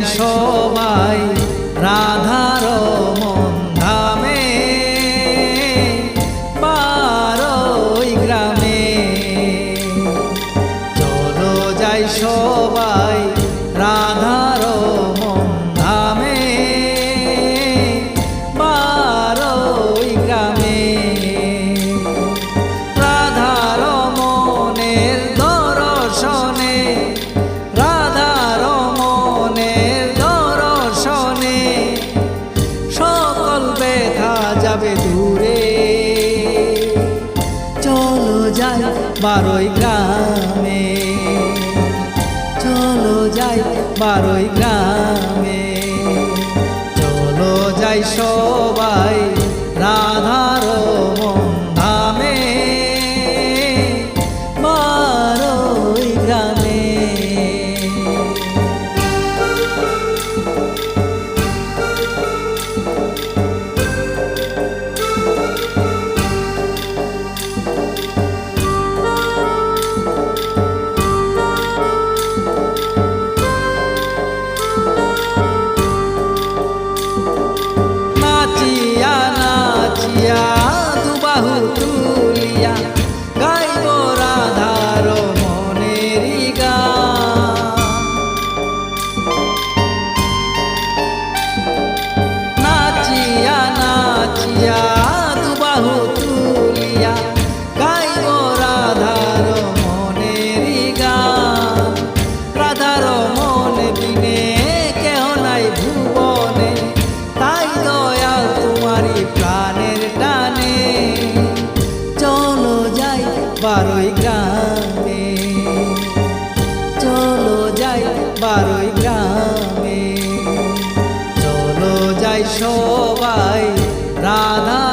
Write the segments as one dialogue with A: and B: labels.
A: সবাই রাধার মন ধামে। বারোই গ্রামে। চলো যাই সবাই বারোই গ্রামে। চলো যাই বারোই গ্রামে। চলো যাই সবাই olhar. বারোই গ্রামে। চলো যাই সবাই রাধার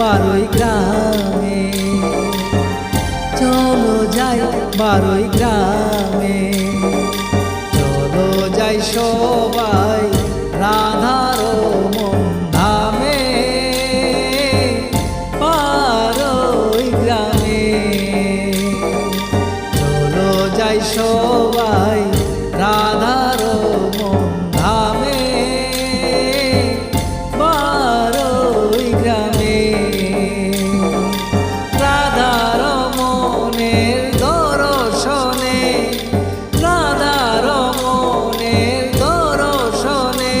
A: বারোই গ্রামে চলো যাই বারোই গ্রামে চলো যাই সবাই যাই সবাই রাধার ধামে। বারোই গ্রামে রাধার মনের দর্শনে, রাধার মনের দর্শনে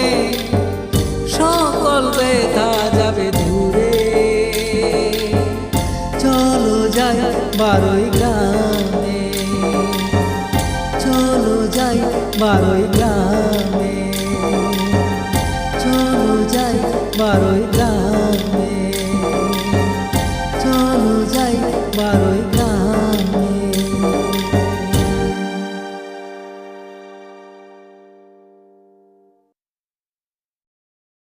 A: সকল ব্যথা যাবে দূরে। চলো যাই বারোই গ্রামে। বারোই গ্রামে। চলো যাই বারোই